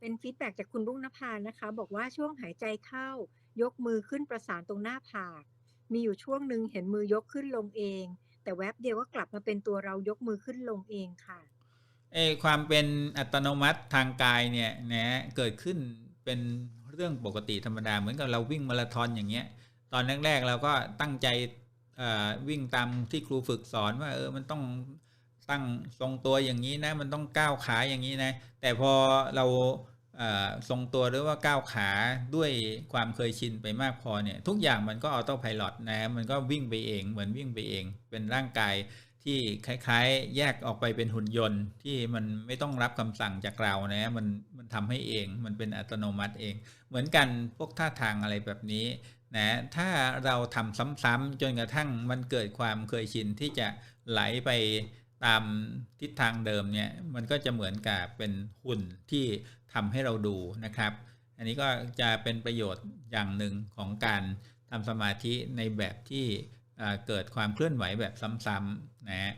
เป็นฟีดแบ็จากคุณรุ่งนภานะคะ บอกว่าช่วงหายใจเข้า ยกมือขึ้นประสานตรงหน้าผาก มีอยู่ช่วงหนึ่งเห็นมือยกขึ้นลงเอง แต่แวบเดียวก็กลับมาเป็นตัวเรายกมือขึ้นลงเองค่ะเอความเป็นอัตโนมัติทางกายเนี่ยนะเกิดขึ้นเป็นเรื่องปกติธรรมดาเหมือนกับเราวิ่งมาราธอนอย่างเงี้ย ตอนแรกๆเราก็ตั้งใจวิ่งตามที่ครูฝึกสอนว่าเออมันต้อง ตั้งทรงตัวอย่างนี้นะมันต้องก้าวขาอย่างนี้นะแต่พอเราทรงตัวหรือว่าก้าวขาด้วยความเคยชินไปมากพอเนี่ยทุกอย่างมันก็ออโต้ไพลอตนะมันก็วิ่งไปเองเหมือนวิ่งไปเอง เป็นร่างกายที่คล้าย ๆ แยกออกไปเป็นหุ่นยนต์ที่มันไม่ต้องรับคำสั่งจากเรานะมันมันทำให้เองมันเป็นอัตโนมัติเอง เหมือนกันพวกท่าทางอะไรแบบนี้นะถ้าเราทำซ้ำๆจนกระทั่งมันเกิดความเคยชินที่จะไหลไป ตามทิศทางเดิมเนี่ยมันก็จะเหมือนกับเป็นหุ่นที่ทำให้เราดูนะครับ อันนี้ก็จะเป็นประโยชน์อย่างหนึ่งของการทำสมาธิในแบบที่เกิดความเคลื่อนไหวแบบซ้ำๆนะ